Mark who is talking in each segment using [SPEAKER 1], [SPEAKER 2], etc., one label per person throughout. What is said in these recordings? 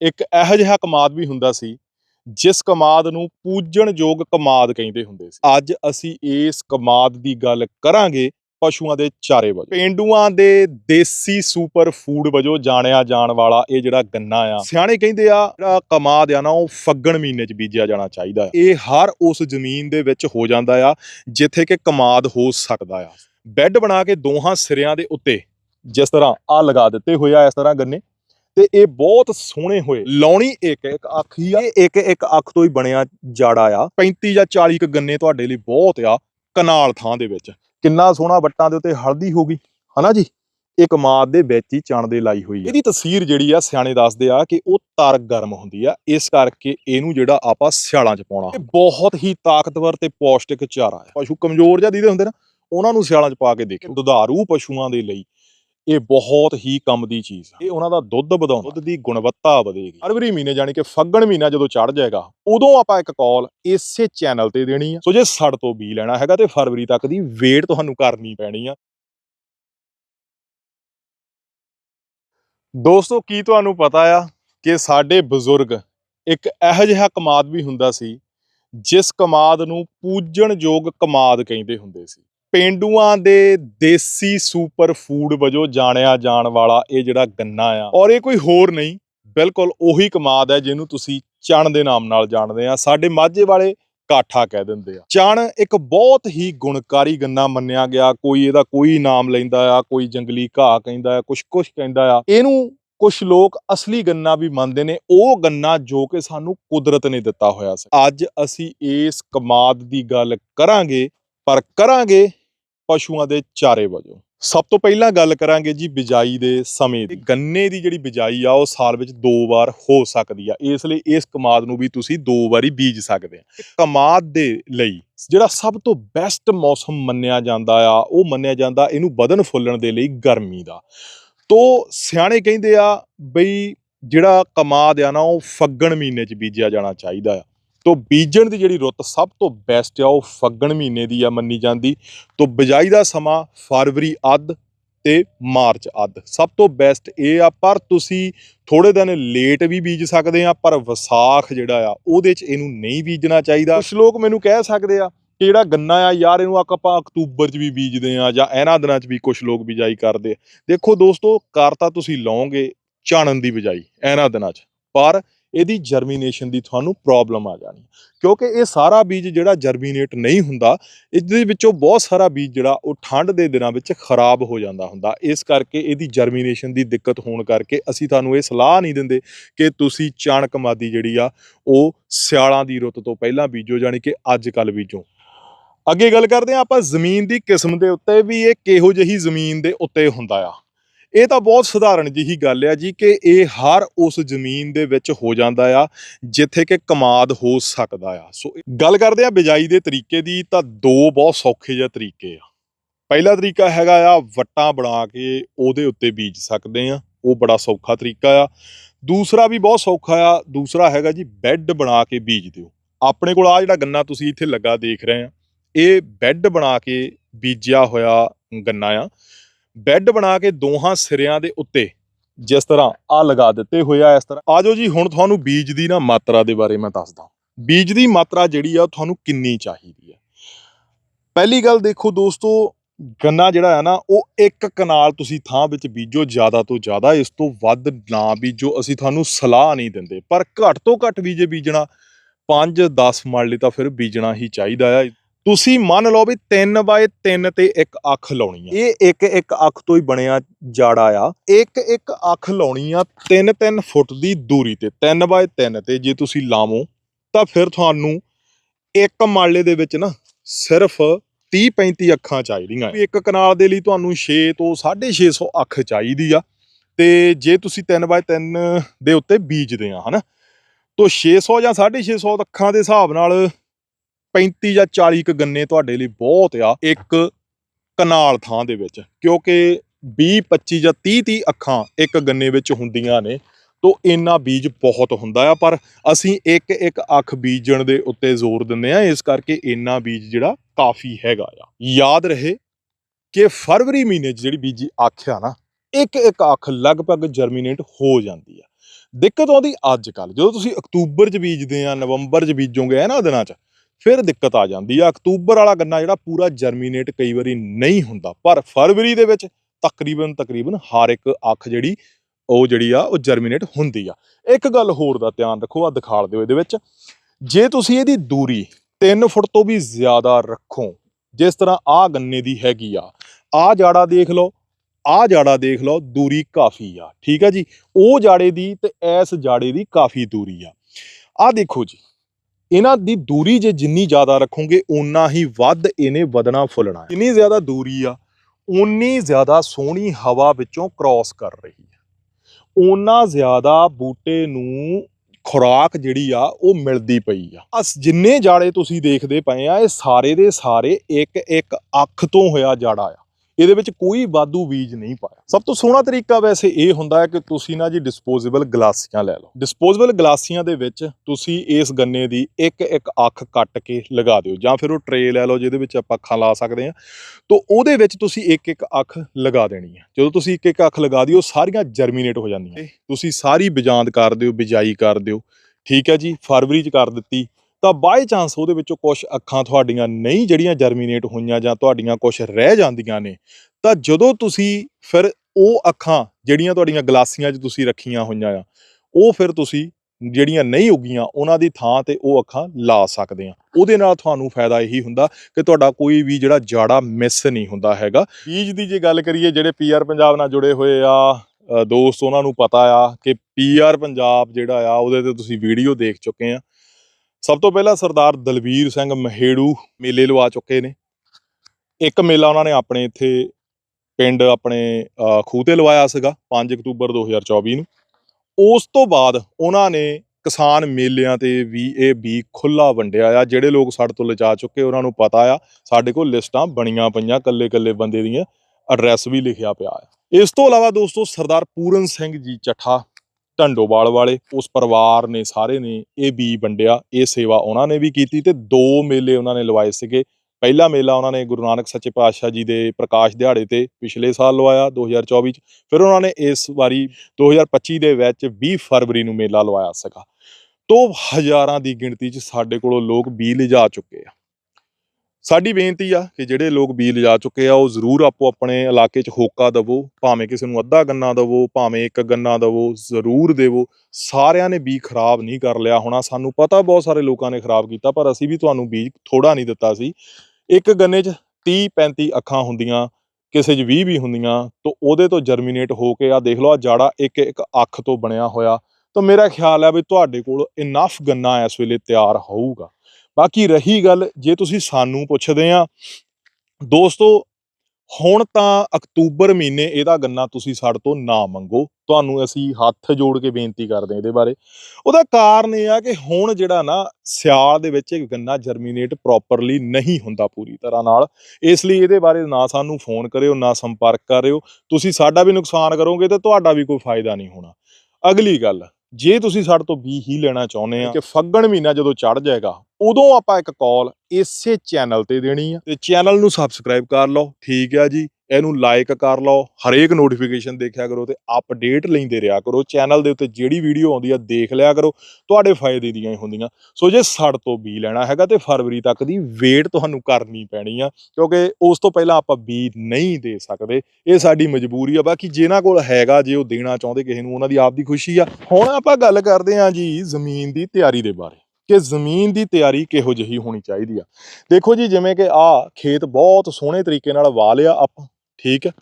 [SPEAKER 1] ਇੱਕ ਇਹੋ ਜਿਹਾ ਕਮਾਦ ਵੀ ਹੁੰਦਾ ਸੀ, ਜਿਸ ਕਮਾਦ ਨੂੰ ਪੂਜਣਯੋਗ ਕਮਾਦ ਕਹਿੰਦੇ ਹੁੰਦੇ ਸੀ। ਅੱਜ ਅਸੀਂ ਇਸ ਕਮਾਦ ਦੀ ਗੱਲ ਕਰਾਂਗੇ ਪਸ਼ੂਆਂ ਦੇ ਚਾਰੇ ਵਜੋਂ। ਪੇਂਡੂਆਂ ਦੇ ਦੇਸੀ ਸੁਪਰ ਫੂਡ ਵਜੋਂ ਜਾਣਿਆ ਜਾਣ ਵਾਲਾ ਇਹ ਜਿਹੜਾ ਗੰਨਾ ਆ, ਸਿਆਣੇ ਕਹਿੰਦੇ ਆ, ਜਿਹੜਾ ਕਮਾਦ ਆ ਨਾ, ਉਹ ਫੱਗਣ ਮਹੀਨੇ 'ਚ ਬੀਜਿਆ ਜਾਣਾ ਚਾਹੀਦਾ ਆ। ਇਹ ਹਰ ਉਸ ਜ਼ਮੀਨ ਦੇ ਵਿੱਚ ਹੋ ਜਾਂਦਾ ਆ, ਜਿੱਥੇ ਕਿ ਕਮਾਦ ਹੋ ਸਕਦਾ ਆ। ਬੈੱਡ ਬਣਾ ਕੇ ਦੋਹਾਂ ਸਿਰਿਆਂ ਦੇ ਉੱਤੇ, ਜਿਸ ਤਰ੍ਹਾਂ ਆ ਲਗਾ ਦਿੱਤੇ ਹੋਏ ਆ, ਇਸ ਤਰ੍ਹਾਂ ਗੰਨੇ। ਤੇ ਇਹ ਬਹੁਤ ਸੋਹਣੇ ਹੋਏ। ਲਾਉਣੀ ਇੱਕ ਇੱਕ ਅੱਖ ਹੀ ਆ। ਇਹ ਇੱਕ ਇੱਕ ਅੱਖ ਤੋਂ ਹੀ ਬਣਿਆ ਜਾੜਾ ਆ। 35 ਜਾਂ 40 ਕ ਗੰਨੇ ਤੁਹਾਡੇ ਲਈ ਬਹੁਤ ਆ ਕਨਾਲ ਥਾਂ ਦੇ ਵਿੱਚ। ਕਿੰਨਾ ਸੋਹਣਾ ਵੱਟਾਂ ਦੇ ਉੱਤੇ ਹਲਦੀ ਹੋ ਗਈ ਹਨਾ ਜੀ? ਇਹ ਕਮਾਦ ਦੇ ਵਿੱਚ ਹੀ ਚਣ ਦੇ ਲਾਈ ਹੋਈ ਆ। ਇਹਦੀ ਤਸਵੀਰ ਜਿਹੜੀ ਆ ਸਿਆਣੇ ਦੱਸਦੇ ਆ ਕਿ ਉਹ ਤਰ ਗਰਮ ਹੁੰਦੀ ਆ ਇਸ ਕਰਕੇ ਇਹਨੂੰ ਜਿਹੜਾ ਆਪਾਂ ਸਿਆਲਾਂ 'ਚ ਪਾਉਣਾ। ਇਹ ਬਹੁਤ ਹੀ ਤਾਕਤਵਰ ਤੇ ਪੌਸ਼ਟਿਕ ਚਾਰਾ ਆ। ਪਸ਼ੂ ਕਮਜ਼ੋਰ ਜਾਂ ਦੀਦੇ ਹੁੰਦੇ ਨਾ ਉਹਨਾਂ ਨੂੰ ਸਿਆਲਾਂ 'ਚ ਪਾ ਕੇ ਦੇਖੋ ਦੁਧਾਰੂ ਪਸ਼ੂਆਂ ਦੇ ਲਈ ਇਹ ਬਹੁਤ ਹੀ ਕੰਮ ਦੀ ਚੀਜ਼ ਆ। ਇਹ ਉਹਨਾਂ ਦਾ ਦੁੱਧ ਵਧਾਉਂਦਾ। ਦੁੱਧ ਦੀ ਗੁਣਵੱਤਾ ਵਧੇਗੀ। ਫਰਵਰੀ ਮਹੀਨੇ ਜਾਨੀ ਕਿ ਫੱਗਣ ਮਹੀਨਾ ਜਦੋਂ ਚੜ ਜਾਏਗਾ, ਉਦੋਂ ਆਪਾਂ ਇੱਕ ਕਾਲ ਇਸੇ ਚੈਨਲ ਤੇ ਦੇਣੀ ਆ। ਸੋ ਜੇ ਸੜ ਤੋਂ ਬੀ ਲੈਣਾ ਹੈਗਾ ਤੇ ਫਰਵਰੀ ਤੱਕ ਦੀ ਵੇਟ ਤੁਹਾਨੂੰ ਕਰਨੀ ਪੈਣੀ ਆ। ਦੋਸਤੋ, ਕੀ ਤੁਹਾਨੂੰ ਪਤਾ ਆ ਕਿ ਸਾਡੇ ਬਜ਼ੁਰਗ ਇੱਕ ਇਹੋ ਜਿਹਾ ਕਮਾਦ ਵੀ ਹੁੰਦਾ ਸੀ, ਜਿਸ ਕਮਾਦ ਨੂੰ ਪੂਜਣਯੋਗ ਕਮਾਦ ਕਹਿੰਦੇ ਹੁੰਦੇ ਸੀ। ਪੇਂਡੂਆਂ ਦੇ ਦੇਸੀ ਸੁਪਰ ਫੂਡ ਵਜੋਂ ਜਾਣਿਆ ਜਾਣ ਵਾਲਾ ਇਹ ਜਿਹੜਾ ਗੰਨਾ ਆ, ਔਰ ਇਹ ਕੋਈ ਹੋਰ ਨਹੀਂ, ਬਿਲਕੁਲ ਉਹੀ ਕਮਾਦ ਹੈ ਜਿਹਨੂੰ ਤੁਸੀਂ ਚਣ ਦੇ ਨਾਮ ਨਾਲ ਜਾਣਦੇ ਆ। ਸਾਡੇ ਮਾਝੇ ਵਾਲੇ ਕਾਠਾ ਕਹਿ ਦਿੰਦੇ ਆ। ਚਣ ਇੱਕ ਬਹੁਤ ਹੀ ਗੁਣਕਾਰੀ ਗੰਨਾ ਮੰਨਿਆ ਗਿਆ। ਕੋਈ ਇਹਦਾ ਕੋਈ ਨਾਮ ਲੈਂਦਾ ਆ, ਕੋਈ ਜੰਗਲੀ ਘਾਹ ਕਹਿੰਦਾ ਆ, ਕੁਛ ਕੁਛ ਕਹਿੰਦਾ ਆ। ਇਹਨੂੰ ਕੁਝ ਲੋਕ ਅਸਲੀ ਗੰਨਾ ਵੀ ਮੰਨਦੇ ਨੇ। ਉਹ ਗੰਨਾ ਜੋ ਕਿ ਸਾਨੂੰ ਕੁਦਰਤ ਨੇ ਦਿੱਤਾ ਹੋਇਆ ਸੀ। ਅੱਜ ਅਸੀਂ ਇਸ ਕਮਾਦ ਦੀ ਗੱਲ ਕਰਾਂਗੇ, ਪਰ ਕਰਾਂਗੇ ਪਸ਼ੂਆਂ ਦੇ ਚਾਰੇ ਵਜੋਂ। ਸਭ ਤੋਂ ਪਹਿਲਾਂ ਗੱਲ ਕਰਾਂਗੇ ਜੀ ਬਿਜਾਈ ਦੇ ਸਮੇਂ ਦੀ। ਗੰਨੇ ਦੀ ਜਿਹੜੀ ਬਿਜਾਈ ਆ, ਉਹ ਸਾਲ ਵਿੱਚ ਦੋ ਵਾਰ ਹੋ ਸਕਦੀ ਆ। ਇਸ ਲਈ ਇਸ ਕਮਾਦ ਨੂੰ ਵੀ ਤੁਸੀਂ ਦੋ ਵਾਰੀ ਬੀਜ ਸਕਦੇ ਆ। ਕਮਾਦ ਦੇ ਲਈ ਜਿਹੜਾ ਸਭ ਤੋਂ ਬੈਸਟ ਮੌਸਮ ਮੰਨਿਆ ਜਾਂਦਾ ਆ, ਉਹ ਮੰਨਿਆ ਜਾਂਦਾ ਇਹਨੂੰ ਵਧਣ ਫੁੱਲਣ ਦੇ ਲਈ ਗਰਮੀ ਦਾ। ਤੋ ਸਿਆਣੇ ਕਹਿੰਦੇ ਆ ਬਈ ਜਿਹੜਾ ਕਮਾਦ ਆ ਨਾ, ਉਹ ਫੱਗਣ ਮਹੀਨੇ 'ਚ ਬੀਜਿਆ ਜਾਣਾ ਚਾਹੀਦਾ ਆ। ਤੋ ਬੀਜਣ ਦੀ ਜਿਹੜੀ ਰੁੱਤ ਸਭ ਤੋਂ ਬੈਸਟ ਆ, ਉਹ ਫੱਗਣ ਮਹੀਨੇ ਦੀ ਆ ਮੰਨੀ ਜਾਂਦੀ। ਤੋ ਬਿਜਾਈ ਦਾ ਸਮਾਂ ਫਰਵਰੀ ਅੱਧ ਤੇ ਮਾਰਚ ਅੱਧ। ਸਭ ਤੋਂ ਬੈਸਟ ਇਹ ਆ, ਪਰ ਤੁਸੀਂ ਥੋੜੇ ਦਿਨ ਲੇਟ ਵੀ ਬੀਜ ਸਕਦੇ ਆ, ਪਰ ਵਿਸਾਖ ਜਿਹੜਾ ਆ, ਉਹਦੇ 'ਚ ਇਹਨੂੰ ਨਹੀਂ ਬੀਜਣਾ ਚਾਹੀਦਾ। ਕੁਝ ਲੋਕ ਮੈਨੂੰ ਕਹਿ ਸਕਦੇ ਆ ਕਿ ਜਿਹੜਾ ਗੰਨਾ ਆ, ਯਾਰ ਇਹਨੂੰ ਆਪਾਂ ਅਕਤੂਬਰ 'ਚ ਵੀ ਬੀਜਦੇ ਆ, ਜਾਂ ਇਹਨਾਂ ਦਿਨਾਂ 'ਚ ਵੀ ਕੁਝ ਲੋਕ ਬਿਜਾਈ ਕਰਦੇ ਆ। ਦੇਖੋ ਦੋਸਤੋ, ਕਰ ਤਾਂ ਤੁਸੀਂ ਲਓਗੇ ਝਾੜਨ ਦੀ ਬਿਜਾਈ, ਇਹਨਾਂ ਦਿਨਾਂ 'ਚ। ਪਰ ਇਹਦੀ ਜਰਮੀਨੇਸ਼ਨ ਦੀ ਤੁਹਾਨੂੰ ਪ੍ਰੋਬਲਮ ਆ ਜਾਣੀ ਕਿਉਂਕਿ ਇਹ ਸਾਰਾ ਬੀਜ ਜਿਹੜਾ ਜਰਮੀਨੇਟ ਨਹੀਂ ਹੁੰਦਾ, ਇਹਦੇ ਵਿੱਚੋਂ ਬਹੁਤ ਸਾਰਾ ਬੀਜ ਜਿਹੜਾ ਉਹ ਠੰਡ ਦੇ ਦਿਨਾਂ ਵਿੱਚ ਖਰਾਬ ਹੋ ਜਾਂਦਾ ਹੁੰਦਾ। ਇਸ ਕਰਕੇ ਇਹਦੀ ਜਰਮੀਨੇਸ਼ਨ ਦੀ ਦਿੱਕਤ ਹੋਣ ਕਰਕੇ ਅਸੀਂ ਤੁਹਾਨੂੰ ਇਹ ਸਲਾਹ ਨਹੀਂ ਦਿੰਦੇ ਕਿ ਤੁਸੀਂ ਚਾਣਕ ਮਾਦੀ ਜਿਹੜੀ ਆ, ਉਹ ਸਿਆਲਾਂ ਦੀ ਰੁੱਤ ਤੋਂ ਪਹਿਲਾਂ ਬੀਜੋ, ਜਾਣੀ ਕਿ ਅੱਜ ਕੱਲ ਬੀਜੋ। ਅੱਗੇ ਗੱਲ ਕਰਦੇ ਹਾਂ ਆਪਾਂ ਜ਼ਮੀਨ ਦੀ ਕਿਸਮ ਦੇ ਉੱਤੇ ਵੀ ਇਹ ਕਿਹੋ ਜਿਹੀ ਜ਼ਮੀਨ ਦੇ ਉੱਤੇ ਹੁੰਦਾ ਆ। ਇਹ ਤਾਂ ਬਹੁਤ ਸਧਾਰਨ ਜਿਹੀ ਗੱਲ ਆ ਜੀ ਕਿ ਇਹ ਹਰ ਉਸ ਜ਼ਮੀਨ ਦੇ ਵਿੱਚ ਹੋ ਜਾਂਦਾ ਆ, ਜਿੱਥੇ ਕਿ ਕਮਾਦ ਹੋ ਸਕਦਾ ਆ। ਸੋ ਗੱਲ ਕਰਦੇ ਆ ਬਿਜਾਈ ਦੇ ਤਰੀਕੇ ਦੀ, ਤਾਂ ਦੋ ਬਹੁਤ ਸੌਖੇ ਜਿਹੇ ਤਰੀਕੇ ਆ। ਪਹਿਲਾ ਤਰੀਕਾ ਹੈਗਾ ਆ, ਵੱਟਾਂ ਬਣਾ ਕੇ ਉਹਦੇ ਉੱਤੇ ਬੀਜ ਸਕਦੇ ਆ, ਉਹ ਬੜਾ ਸੌਖਾ ਤਰੀਕਾ ਆ। ਦੂਸਰਾ ਵੀ ਬਹੁਤ ਸੌਖਾ ਆ, ਦੂਸਰਾ ਹੈਗਾ ਜੀ ਬੈੱਡ ਬਣਾ ਕੇ ਬੀਜ ਦਿਓ। ਆਪਣੇ ਕੋਲ ਆ ਜਿਹੜਾ ਗੰਨਾ ਤੁਸੀਂ ਇੱਥੇ ਲੱਗਾ ਦੇਖ ਰਹੇ ਆ, ਇਹ ਬੈੱਡ ਬਣਾ ਕੇ ਬੀਜਿਆ ਹੋਇਆ ਗੰਨਾ ਆ। ਬੈੱਡ ਬਣਾ ਕੇ ਦੋਹਾਂ ਸਿਰਿਆਂ ਦੇ ਉੱਤੇ ਜਿਸ ਤਰ੍ਹਾਂ ਆ ਲਗਾ ਦਿੱਤੇ ਹੋਏ ਇਸ ਤਰ੍ਹਾਂ। ਆਜੋ ਜੀ, ਹੁਣ ਤੁਹਾਨੂੰ ਬੀਜ ਦੀ ਨਾ ਮਾਤਰਾ ਦੇ ਬਾਰੇ ਮੈਂ ਦੱਸਦਾ। ਬੀਜ ਦੀ ਮਾਤਰਾ ਜਿਹੜੀ ਆ ਤੁਹਾਨੂੰ ਕਿੰਨੀ ਚਾਹੀਦੀ ਹੈ ਪਹਿਲੀ ਗੱਲ ਦੇਖੋ ਦੋਸਤੋ, ਗੰਨਾ ਜਿਹੜਾ ਹੈ ਨਾ, ਉਹ ਇੱਕ ਕਨਾਲ ਤੁਸੀਂ ਥਾਂ ਵਿੱਚ ਬੀਜੋ ਜ਼ਿਆਦਾ ਤੋਂ ਜ਼ਿਆਦਾ, ਇਸ ਤੋਂ ਵੱਧ ਨਾ ਬੀਜੋ, ਅਸੀਂ ਤੁਹਾਨੂੰ ਸਲਾਹ ਨਹੀਂ ਦਿੰਦੇ। ਪਰ ਘੱਟ ਤੋਂ ਘੱਟ ਵੀ ਜੇ ਬੀਜਣਾ 5-10 ਮਰਲੇ ਤਾਂ ਫਿਰ ਬੀਜਣਾ ਹੀ ਚਾਹੀਦਾ ਆ। ਤੁਸੀਂ ਮੰਨ ਲਓ ਵੀ 3 ਬਾਏ 3 ਤੇ ਇੱਕ ਅੱਖ ਲਾਉਣੀ ਆ। ਇਹ ਇੱਕ ਇੱਕ ਅੱਖ ਤੋਂ ਹੀ ਬਣਿਆ ਜਾੜਾ ਆ। ਇੱਕ ਇੱਕ ਅੱਖ ਲਾਉਣੀ ਆ 3-3 ਫੁੱਟ ਦੀ ਦੂਰੀ ਤੇ 3 ਬਾਏ 3 ਤੇ ਜੇ ਤੁਸੀਂ ਲਾਵੋ ਤਾਂ ਫਿਰ ਤੁਹਾਨੂੰ ਇੱਕ ਮਾਲੇ ਦੇ ਵਿੱਚ ਨਾ ਸਿਰਫ 30-35 ਅੱਖਾਂ ਚਾਹੀਦੀਆਂ ਇੱਕ ਕਨਾਲ ਦੇ ਲਈ ਤੁਹਾਨੂੰ 6 ਤੋਂ 650 ਅੱਖ ਚਾਹੀਦੀ ਆ। ਤੇ ਜੇ ਤੁਸੀਂ 3 ਬਾਏ 3 ਦੇ ਉੱਤੇ ਬੀਜਦੇ ਆ ਹਨਾ ਤੋਂ 600 ਜਾਂ 650 ਅੱਖਾਂ ਦੇ ਹਿਸਾਬ ਨਾਲ 35 ਜਾਂ 40 ਕ ਗੰਨੇ ਤੁਹਾਡੇ ਲਈ ਬਹੁਤ ਆ, ਇੱਕ ਕਨਾਲ ਥਾਂ ਦੇ ਵਿੱਚ, ਕਿਉਂਕਿ 20 25 ਜਾਂ 30 30 ਅੱਖਾਂ ਇੱਕ ਗੰਨੇ ਵਿੱਚ ਹੁੰਦੀਆਂ ਨੇ, ਤੋਂ ਇੰਨਾ ਬੀਜ ਬਹੁਤ ਹੁੰਦਾ ਆ, ਪਰ ਅਸੀਂ ਇੱਕ ਇੱਕ ਅੱਖ ਬੀਜਣ ਦੇ ਉੱਤੇ ਜ਼ੋਰ ਦਿੰਦੇ ਆ, ਇਸ ਕਰਕੇ ਇੰਨਾ ਬੀਜ ਜਿਹੜਾ ਕਾਫੀ ਹੈਗਾ ਆ। ਯਾਦ ਰਹੇ ਕਿ ਫਰਵਰੀ ਮਹੀਨੇ 'ਚ ਜਿਹੜੀ ਬੀਜੀ ਅੱਖ ਆ ਨਾ, ਇੱਕ ਇੱਕ ਅੱਖ ਲਗਭਗ ਜਰਮੀਨੇਟ ਹੋ ਜਾਂਦੀ ਆ। ਦਿੱਕਤ ਆਉਂਦੀ ਅੱਜ ਕੱਲ ਜਦੋਂ ਤੁਸੀਂ ਅਕਤੂਬਰ 'ਚ ਬੀਜਦੇ ਆ, ਨਵੰਬਰ 'ਚ ਬੀਜੋਗੇ ਇਹਨਾਂ ਦਿਨਾਂ 'ਚ ਫਿਰ ਦਿੱਕਤ ਆ ਜਾਂਦੀ ਆ। ਅਕਤੂਬਰ ਵਾਲਾ ਗੰਨਾ ਜਿਹੜਾ ਪੂਰਾ ਜਰਮੀਨੇਟ ਕਈ ਵਾਰੀ ਨਹੀਂ ਹੁੰਦਾ। ਪਰ ਫਰਵਰੀ ਦੇ ਵਿੱਚ ਤਕਰੀਬਨ ਤਕਰੀਬਨ ਹਰ ਇੱਕ ਅੱਖ ਜਿਹੜੀ, ਉਹ ਜਿਹੜੀ ਆ, ਉਹ ਜਰਮੀਨੇਟ ਹੁੰਦੀ ਆ। ਇੱਕ ਗੱਲ ਹੋਰ ਦਾ ਧਿਆਨ ਰੱਖੋ ਆ ਦਿਖਾਲ ਦਿਓ ਇਹਦੇ ਵਿੱਚ। ਜੇ ਤੁਸੀਂ ਇਹਦੀ ਦੂਰੀ 3 ਫੁੱਟ ਤੋਂ ਵੀ ਜ਼ਿਆਦਾ ਰੱਖੋ, ਜਿਸ ਤਰ੍ਹਾਂ ਆ ਗੰਨੇ ਦੀ ਹੈਗੀ ਆ ਆ ਜਾੜਾ ਦੇਖ ਲਓ ਆ ਜਾੜਾ ਦੇਖ ਲਓ, ਦੂਰੀ ਕਾਫੀ ਆ, ਠੀਕ ਆ ਜੀ? ਉਹ ਜਾੜੇ ਦੀ ਤੇ ਇਸ ਜਾੜੇ ਦੀ ਕਾਫੀ ਦੂਰੀ ਆ। ਆ ਦੇਖੋ ਜੀ ਇਹਨਾਂ ਦੀ ਦੂਰੀ ਜੇ ਜਿੰਨੀ ਜ਼ਿਆਦਾ ਰੱਖੋਗੇ, ਓਨਾ ਹੀ ਵੱਧ ਇਹਨੇ ਵਧਣਾ ਫੁੱਲਣਾ ਜਿੰਨੀ ਜ਼ਿਆਦਾ ਦੂਰੀ ਆ, ਓਨੀ ਜ਼ਿਆਦਾ ਸੋਹਣੀ ਹਵਾ ਵਿੱਚੋਂ ਕ੍ਰਾਸ ਕਰ ਰਹੀ ਹੈ। ਓਨਾ ਜ਼ਿਆਦਾ ਬੂਟੇ ਨੂੰ ਖੁਰਾਕ ਜਿਹੜੀ ਆ, ਉਹ ਮਿਲਦੀ ਪਈ ਆ। ਅਸ ਜਿੰਨੇ ਜਾੜੇ ਤੁਸੀਂ ਦੇਖਦੇ ਪਏ ਆ, ਇਹ ਸਾਰੇ ਦੇ ਸਾਰੇ ਇੱਕ ਇੱਕ ਅੱਖ ਤੋਂ ਹੋਇਆ ਜਾੜਾ ਆ। ਇਹਦੇ ਵਿੱਚ ਕੋਈ ਵਾਧੂ ਬੀਜ ਨਹੀਂ ਪਾਇਆ। ਸਭ ਤੋਂ ਸੋਹਣਾ ਤਰੀਕਾ ਵੈਸੇ ਇਹ ਹੁੰਦਾ ਹੈ ਕਿ ਤੁਸੀਂ ਨਾ ਜੀ ਡਿਸਪੋਜ਼ੇਬਲ ਗਲਾਸੀਆਂ ਲੈ ਲਓ। ਡਿਸਪੋਜ਼ੇਬਲ ਗਲਾਸੀਆਂ ਦੇ ਵਿੱਚ ਤੁਸੀਂ ਇਸ ਗੰਨੇ ਦੀ ਇੱਕ ਇੱਕ ਅੱਖ ਕੱਟ ਕੇ ਲਗਾ ਦਿਓ ਜਾਂ ਫਿਰ ਉਹ ਟਰੇ ਲੈ ਲਓ ਜਿਹਦੇ ਵਿੱਚ ਆਪਾਂ ਅੱਖਾਂ ਲਾ ਸਕਦੇ ਹਾਂ। ਤੋਂ ਉਹਦੇ ਵਿੱਚ ਤੁਸੀਂ ਇੱਕ ਇੱਕ ਅੱਖ ਲਗਾ ਦੇਣੀ ਹੈ। ਜਦੋਂ ਤੁਸੀਂ ਇੱਕ ਇੱਕ ਅੱਖ ਲਗਾ ਦਿਓ ਸਾਰੀਆਂ ਜਰਮੀਨੇਟ ਹੋ ਜਾਂਦੀਆਂ। ਤੁਸੀਂ ਸਾਰੀ ਬਿਜਾਂਦ ਕਰ ਦਿਓ ਬਿਜਾਈ ਕਰ ਦਿਓ। ਠੀਕ ਹੈ ਜੀ ਫਰਵਰੀ ਚ ਕਰ ਦਿੱਤੀ। ਤਾਂ ਬਾਈ ਚਾਂਸ ਉਹਦੇ ਵਿੱਚੋਂ ਕੁਝ ਅੱਖਾਂ ਤੁਹਾਡੀਆਂ ਨਹੀਂ ਜਿਹੜੀਆਂ ਜਰਮੀਨੇਟ ਹੋਈਆਂ ਜਾਂ ਤੁਹਾਡੀਆਂ ਕੁਝ ਰਹਿ ਜਾਂਦੀਆਂ ਨੇ, ਤਾਂ ਜਦੋਂ ਤੁਸੀਂ ਫਿਰ ਉਹ ਅੱਖਾਂ ਜਿਹੜੀਆਂ ਤੁਹਾਡੀਆਂ ਗਲਾਸੀਆਂ 'ਚ ਤੁਸੀਂ ਰੱਖੀਆਂ ਹੋਈਆਂ ਆ, ਉਹ ਫਿਰ ਤੁਸੀਂ ਜਿਹੜੀਆਂ ਨਹੀਂ ਉੱਗੀਆਂ, ਉਹਨਾਂ ਦੀ ਥਾਂ ਤੇ ਉਹ ਅੱਖਾਂ ਲਾ ਸਕਦੇ ਆ। ਉਹਦੇ ਨਾਲ ਤੁਹਾਨੂੰ ਫਾਇਦਾ ਇਹੀ ਹੁੰਦਾ ਕਿ ਤੁਹਾਡਾ ਕੋਈ ਵੀ ਜਿਹੜਾ ਜਾੜਾ ਮਿਸ ਨਹੀਂ ਹੁੰਦਾ ਹੈਗਾ। ਬੀਜ ਦੀ ਜੇ ਗੱਲ ਕਰੀਏ, ਜਿਹੜੇ ਪੀਆਰ ਪੰਜਾਬ ਨਾਲ ਜੁੜੇ ਹੋਏ ਆ ਦੋਸਤ ਉਹਨਾਂ ਨੂੰ ਪਤਾ ਆ ਕਿ ਪੀਆਰ ਪੰਜਾਬ ਜਿਹੜਾ ਆ, ਉਹਦੇ ਤੇ ਤੁਸੀਂ ਵੀਡੀਓ ਦੇਖ ਚੁੱਕੇ ਆ। ਸਭ ਤੋਂ ਪਹਿਲਾਂ ਸਰਦਾਰ ਦਲਵੀਰ ਸਿੰਘ ਮਹੇੜੂ ਮੇਲੇ ਲਵਾ ਚੁੱਕੇ ਨੇ। ਇੱਕ ਮੇਲਾ ਉਹਨਾਂ ਨੇ ਆਪਣੇ ਇੱਥੇ ਪਿੰਡ ਆਪਣੇ ਖੂਹ ਤੇ ਲਵਾਇਆ ਸੀਗਾ 5 ਅਕਤੂਬਰ 2024 ਨੂੰ। ਉਸ ਤੋਂ ਬਾਅਦ ਉਹਨਾਂ ਨੇ ਕਿਸਾਨ ਮੇਲਿਆਂ ਤੇ ਵੀ ਇਹ ਬੀ ਖੁੱਲਾ ਵੰਡਿਆ ਆ, ਜਿਹੜੇ ਲੋਕ ਸਾਡੇ ਤੋਂ ਲਿਜਾ ਚੁੱਕੇ, ਉਹਨਾਂ ਨੂੰ ਪਤਾ ਆ, ਸਾਡੇ ਕੋਲ ਲਿਸਟਾਂ ਬਣੀਆਂ ਪਈਆਂ ਕੱਲੇ ਕੱਲੇ ਬੰਦੇ ਦੀਆਂ ਐਡਰੈਸ ਵੀ ਲਿਖਿਆ ਪਿਆ ਆ। ਇਸ ਤੋਂ ਇਲਾਵਾ ਦੋਸਤੋ ਸਰਦਾਰ ਪੂਰਨ ਸਿੰਘ ਜੀ ਚੱਠਾ ਢੰਡੋਵਾਲ ਵਾਲੇ, ਉਸ ਪਰਿਵਾਰ ਨੇ, ਸਾਰੇ ਨੇ ਇਹ ਬੀ ਵੰਡਿਆ, ਇਹ ਸੇਵਾ ਉਹਨਾਂ ਨੇ ਵੀ ਕੀਤੀ ਤੇ ਦੋ ਮੇਲੇ ਉਹਨਾਂ ਨੇ ਲਵਾਏ ਸੀਗੇ। ਪਹਿਲਾ ਮੇਲਾ ਉਹਨਾਂ ਨੇ ਗੁਰੂ ਨਾਨਕ ਸੱਚੇ ਪਾਤਸ਼ਾਹ ਜੀ ਦੇ ਪ੍ਰਕਾਸ਼ ਦਿਹਾੜੇ ਤੇ ਪਿਛਲੇ ਸਾਲ ਲਵਾਇਆ 2024 ਚ। ਫਿਰ ਉਹਨਾਂ ਨੇ ਇਸ ਵਾਰੀ 2025 ਦੇ ਵਿੱਚ 20 ਫਰਵਰੀ ਨੂੰ ਮੇਲਾ ਲਵਾਇਆ ਸੀਗਾ। ਤੋਂ ਹਜ਼ਾਰਾਂ ਦੀ ਗਿਣਤੀ 'ਚ ਸਾਡੇ ਕੋਲੋਂ ਲੋਕ ਬੀ ਲਿਜਾ ਚੁੱਕੇ ਆ। ਸਾਡੀ ਬੇਨਤੀ ਆ ਕਿ ਜਿਹੜੇ ਲੋਕ ਬੀ ਲਿਜਾ ਚੁੱਕੇ ਆ, ਉਹ ਜ਼ਰੂਰ ਆਪੋ ਆਪਣੇ ਇਲਾਕੇ 'ਚ ਹੋਕਾ ਦਵੋ, ਭਾਵੇਂ ਕਿਸੇ ਨੂੰ ਅੱਧਾ ਗੰਨਾ ਦਵੋ, ਭਾਵੇਂ ਇੱਕ ਗੰਨਾ ਦਵੋ, ਜ਼ਰੂਰ ਦੇਵੋ। ਸਾਰਿਆਂ ਨੇ ਬੀਜ ਖਰਾਬ ਨਹੀਂ ਕਰ ਲਿਆ ਹੋਣਾ, ਸਾਨੂੰ ਪਤਾ ਬਹੁਤ ਸਾਰੇ ਲੋਕਾਂ ਨੇ ਖਰਾਬ ਕੀਤਾ, ਪਰ ਅਸੀਂ ਵੀ ਤੁਹਾਨੂੰ ਬੀਜ ਥੋੜਾ ਨਹੀਂ ਦਿੱਤਾ ਸੀ। ਇੱਕ ਗੰਨੇ 'ਚ 30 35 ਅੱਖਾਂ ਹੁੰਦੀਆਂ, ਕਿਸੇ 'ਚ 20 ਵੀ ਹੁੰਦੀਆਂ, ਤਾਂ ਉਹਦੇ ਤੋਂ ਜਰਮੀਨੇਟ ਹੋ ਕੇ ਆ ਦੇਖ ਲਓ ਆ ਜਾੜਾ ਇੱਕ ਇੱਕ ਅੱਖ ਤੋਂ ਬਣਿਆ ਹੋਇਆ। ਤਾਂ ਮੇਰਾ ਖਿਆਲ ਹੈ ਵੀ ਤੁਹਾਡੇ ਕੋਲ ਇਨਫ ਗੰਨਾ ਇਸ ਵੇਲੇ ਤਿਆਰ ਹੋਊਗਾ। ਬਾਕੀ ਰਹੀ ਗੱਲ ਜੇ ਤੁਸੀਂ ਸਾਨੂੰ ਪੁੱਛਦੇ ਆ ਦੋਸਤੋ ਹੁਣ ਤਾਂ ਅਕਤੂਬਰ ਮਹੀਨੇ ਇਹਦਾ ਗੰਨਾ ਤੁਸੀਂ ਸਾਡੇ ਤੋਂ ਨਾ ਮੰਗੋ। ਤੁਹਾਨੂੰ ਅਸੀਂ ਹੱਥ ਜੋੜ ਕੇ ਬੇਨਤੀ ਕਰਦੇ ਹਾਂ ਇਹਦੇ ਬਾਰੇ। ਉਹਦਾ ਕਾਰਨ ਇਹ ਆ ਕਿ ਹੁਣ ਜਿਹੜਾ ਨਾ ਸਿਆਲ ਦੇ ਵਿੱਚ ਗੰਨਾ ਜਰਮੀਨੇਟ ਪ੍ਰੋਪਰਲੀ ਨਹੀਂ ਹੁੰਦਾ ਪੂਰੀ ਤਰ੍ਹਾਂ ਨਾਲ। ਇਸ ਲਈ ਇਹਦੇ ਬਾਰੇ ਨਾ ਸਾਨੂੰ ਫੋਨ ਕਰਿਓ ਨਾ ਸੰਪਰਕ ਕਰਿਓ ਤੁਸੀਂ ਸਾਡਾ ਵੀ ਨੁਕਸਾਨ ਕਰੋਗੇ ਤੇ ਤੁਹਾਡਾ ਵੀ ਕੋਈ ਫਾਇਦਾ ਨਹੀਂ ਹੋਣਾ। ਅਗਲੀ ਗੱਲ ਜੇ ਤੁਸੀਂ ਸਾਡੇ ਤੋਂ ਬੀ ਹੀ ਲੈਣਾ ਚਾਹੁੰਦੇ ਆ ਕਿ ਫੱਗਣ ਮਹੀਨਾ ਜਦੋਂ ਚੜ ਜਾਏਗਾ ਉਦੋਂ ਆਪਾਂ ਇੱਕ ਕਾਲ ਇਸੇ ਚੈਨਲ ਤੇ ਦੇਣੀ ਆ। ਤੇ ਚੈਨਲ ਨੂੰ ਸਬਸਕ੍ਰਾਈਬ ਕਰ ਲਓ, ਠੀਕ ਆ ਜੀ। ਇਹਨੂੰ ਲਾਈਕ ਕਰ ਲਓ, ਹਰੇਕ ਨੋਟੀਫਿਕੇਸ਼ਨ ਦੇਖਿਆ ਕਰੋ ਤੇ ਅਪਡੇਟ ਲੈਂਦੇ ਰਿਹਾ ਕਰੋ। ਚੈਨਲ ਦੇ ਉੱਤੇ ਜਿਹੜੀ ਵੀਡੀਓ ਆਉਂਦੀ ਆ, ਦੇਖ ਲਿਆ ਕਰੋ। ਤੁਹਾਡੇ ਫਾਇਦੇ ਦੀਆਂ ਹੀ ਹੁੰਦੀਆਂ। ਸੋ ਜੇ ਸੜ ਤੋਂ ਬੀ ਲੈਣਾ ਹੈਗਾ ਤੇ ਫਰਵਰੀ ਤੱਕ ਦੀ ਵੇਟ ਤੁਹਾਨੂੰ ਕਰਨੀ ਪੈਣੀ ਆ, ਕਿਉਂਕਿ ਉਸ ਤੋਂ ਪਹਿਲਾਂ ਆਪਾਂ ਬੀ ਨਹੀਂ ਦੇ ਸਕਦੇ। ਇਹ ਸਾਡੀ ਮਜਬੂਰੀ ਆ। ਬਾਕੀ ਜਿਹਨਾਂ ਕੋਲ ਹੈਗਾ, ਜੇ ਉਹ ਦੇਣਾ ਚਾਹੁੰਦੇ ਕਿਸੇ ਨੂੰ, ਉਹਨਾਂ ਦੀ ਆਪ ਦੀ ਖੁਸ਼ੀ ਆ। ਹੁਣ ਆਪਾਂ ਗੱਲ ਕਰਦੇ ਹਾਂ ਜੀ ਜ਼ਮੀਨ ਦੀ ਤਿਆਰੀ ਦੇ ਬਾਰੇ। ਕਿ ਜ਼ਮੀਨ ਦੀ ਤਿਆਰੀ ਕਿਹੋ ਜਿਹੀ ਹੋਣੀ ਚਾਹੀਦੀ ਆ। ਦੇਖੋ ਜੀ, ਜਿਵੇਂ ਕਿ ਆ ਖੇਤ ਬਹੁਤ ਸੋਹਣੇ ਤਰੀਕੇ ਨਾਲ ਵਾ ਲਿਆ ਆਪਾਂ, ਠੀਕ ਹੈ।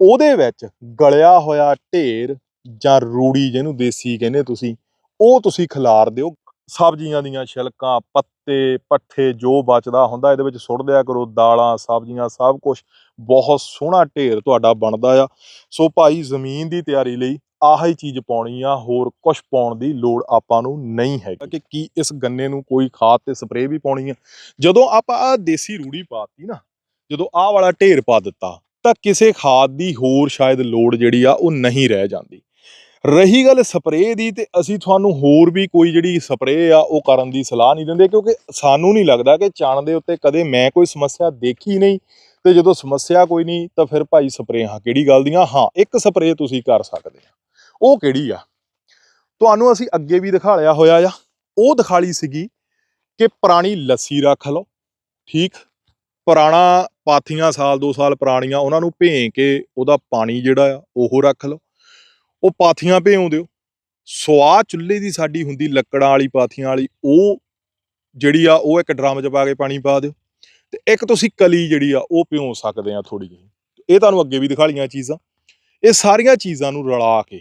[SPEAKER 1] ਉਹਦੇ ਵਿੱਚ ਗਲਿਆ ਹੋਇਆ ਢੇਰ ਜਾਂ ਰੂੜੀ ਜਿਹਨੂੰ ਦੇਸੀ ਕਹਿੰਦੇ ਤੁਸੀਂ, ਉਹ ਤੁਸੀਂ ਖਿਲਾਰ ਦਿਓ। ਸਬਜ਼ੀਆਂ ਦੀਆਂ ਛਿਲਕਾਂ, ਪੱਤੇ, ਪੱਠੇ ਜੋ ਬਚਦਾ ਹੁੰਦਾ, ਇਹਦੇ ਵਿੱਚ ਸੁੱਟ ਦਿਆ ਕਰੋ। ਦਾਲਾਂ, ਸਬਜ਼ੀਆਂ, ਸਭ ਕੁਝ ਬਹੁਤ ਸੋਹਣਾ ਢੇਰ ਤੁਹਾਡਾ ਬਣਦਾ ਆ। ਸੋ ਭਾਈ, ਜ਼ਮੀਨ ਦੀ ਤਿਆਰੀ ਲਈ ਆਹ ਹੀ ਚੀਜ਼ ਪਾਉਣੀ ਆ, ਹੋਰ ਕੁਝ ਪਾਉਣ ਦੀ ਲੋੜ ਆਪਾਂ ਨੂੰ ਨਹੀਂ ਹੈਗੀ। ਕਿ ਕੀ ਇਸ ਗੰਨੇ ਨੂੰ ਕੋਈ ਖਾਦ ਤੇ ਸਪਰੇਅ ਵੀ ਪਾਉਣੀ ਆ? ਜਦੋਂ ਆਪਾਂ ਆ ਦੇਸੀ ਰੂੜੀ ਪਾਤੀ ਨਾ, ਜਦੋਂ ਆਹ ਵਾਲਾ ਢੇਰ ਪਾ ਦਿੱਤਾ, ਤਾਂ ਕਿਸੇ ਖਾਦ ਦੀ ਹੋਰ ਸ਼ਾਇਦ ਲੋੜ ਜਿਹੜੀ ਆ, ਉਹ ਨਹੀਂ ਰਹਿ ਜਾਂਦੀ। ਰਹੀ ਗੱਲ ਸਪਰੇਅ ਦੀ ਤੇ ਅਸੀਂ ਤੁਹਾਨੂੰ ਹੋਰ ਵੀ ਕੋਈ ਜਿਹੜੀ ਸਪਰੇਅ ਆ, ਉਹ ਕਰਨ ਦੀ ਸਲਾਹ ਨਹੀਂ ਦਿੰਦੇ, ਕਿਉਂਕਿ ਸਾਨੂੰ ਨਹੀਂ ਲੱਗਦਾ ਕਿ ਚਣ ਦੇ ਉੱਤੇ ਕਦੇ ਮੈਂ ਕੋਈ ਸਮੱਸਿਆ ਦੇਖੀ ਨਹੀਂ। ਤੇ ਜਦੋਂ ਸਮੱਸਿਆ ਕੋਈ ਨਹੀਂ, ਤਾਂ ਫਿਰ ਭਾਈ ਸਪਰੇਹਾਂ ਕਿਹੜੀ ਗੱਲ ਦੀਆਂ? ਹਾਂ, ਇੱਕ ਸਪਰੇਅ ਤੁਸੀਂ ਕਰ ਸਕਦੇ ਆ। ਉਹ ਕਿਹੜੀ ਆ? ਤੁਹਾਨੂੰ ਅਸੀਂ ਅੱਗੇ ਵੀ ਦਿਖਾ ਲਿਆ ਹੋਇਆ ਆ। ਉਹ ਦਿਖਾਲੀ ਸੀਗੀ ਕਿ ਪੁਰਾਣੀ ਲੱਸੀ ਰੱਖ ਲਓ, ਠੀਕ? ਪੁਰਾਣਾ ਪਾਥੀਆਂ ਸਾਲ 2 ਸਾਲ ਪੁਰਾਣੀਆਂ, ਉਹਨਾਂ ਨੂੰ ਭੇਂ ਕੇ ਉਹਦਾ ਪਾਣੀ ਜਿਹੜਾ ਆ, ਉਹ ਰੱਖ ਲਓ। ਉਹ ਪਾਥੀਆਂ ਭਿਉਂ ਦਿਓ। ਸਵਾਹ ਚੁੱਲ੍ਹੇ ਦੀ ਸਾਡੀ ਹੁੰਦੀ ਲੱਕੜਾਂ ਵਾਲੀ ਪਾਥੀਆਂ ਵਾਲੀ, ਉਹ ਜਿਹੜੀ ਆ, ਉਹ ਇੱਕ ਡਰਮ 'ਚ ਪਾ ਕੇ ਪਾਣੀ ਪਾ ਦਿਓ। ਤੇ ਇੱਕ ਤੁਸੀਂ ਕਲੀ ਜਿਹੜੀ ਆ, ਉਹ ਭਿਉਂ ਸਕਦੇ ਆ ਥੋੜੀ ਜਿਹੀ। ਇਹ ਤੁਹਾਨੂੰ ਅੱਗੇ ਵੀ ਦਿਖਾਲੀਆਂ ਚੀਜ਼ਾਂ। ਇਹ ਸਾਰੀਆਂ ਚੀਜ਼ਾਂ ਨੂੰ ਰਲਾ ਕੇ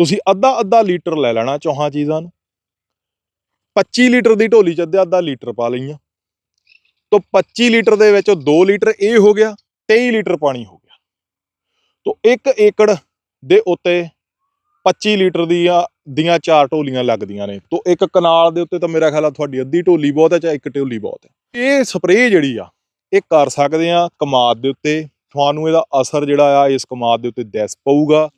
[SPEAKER 1] ਤੁਸੀਂ ਅੱਧਾ ਅੱਧਾ ਲੀਟਰ ਲੈ ਲੈਣਾ ਚੌਹਾਂ ਚੀਜ਼ਾਂ ਨੂੰ। 25 ਲੀਟਰ ਦੀ ਢੋਲੀ ਚ ਅੱਧਾ ਅੱਧਾ ਲੀਟਰ ਪਾ ਲਈਆਂ। ਤੋਂ 25 ਲੀਟਰ ਦੇ ਵਿੱਚ 2 ਲੀਟਰ ਇਹ ਹੋ ਗਿਆ 23 ਲੀਟਰ ਪਾਣੀ ਹੋ ਗਿਆ। ਤੋਂ 1 ਏਕੜ ਦੇ ਉੱਤੇ 25 ਲੀਟਰ ਦੀਆਂ ਦੀਆਂ ਚਾਰ ਢੋਲੀਆਂ ਲੱਗਦੀਆਂ ਨੇ। ਤੋਂ ਇੱਕ ਕਨਾਲ ਦੇ ਉੱਤੇ ਤਾਂ ਮੇਰਾ ਖਿਆਲ ਆ ਤੁਹਾਡੀ ਅੱਧੀ ਢੋਲੀ ਬਹੁਤ ਹੈ ਚਾਹੇ ਇੱਕ ਢੋਲੀ ਬਹੁਤ ਹੈ। ਇਹ ਸਪਰੇਅ ਜਿਹੜੀ ਆ, ਇਹ ਕਰ ਸਕਦੇ ਆ ਕਮਾਦ ਦੇ ਉੱਤੇ। ਤੁਹਾਨੂੰ ਇਹਦਾ ਅਸਰ ਜਿਹੜਾ ਆ, ਇਸ ਕਮਾਦ ਦੇ ਉੱਤੇ ਦਿਸ ਪਊਗਾ।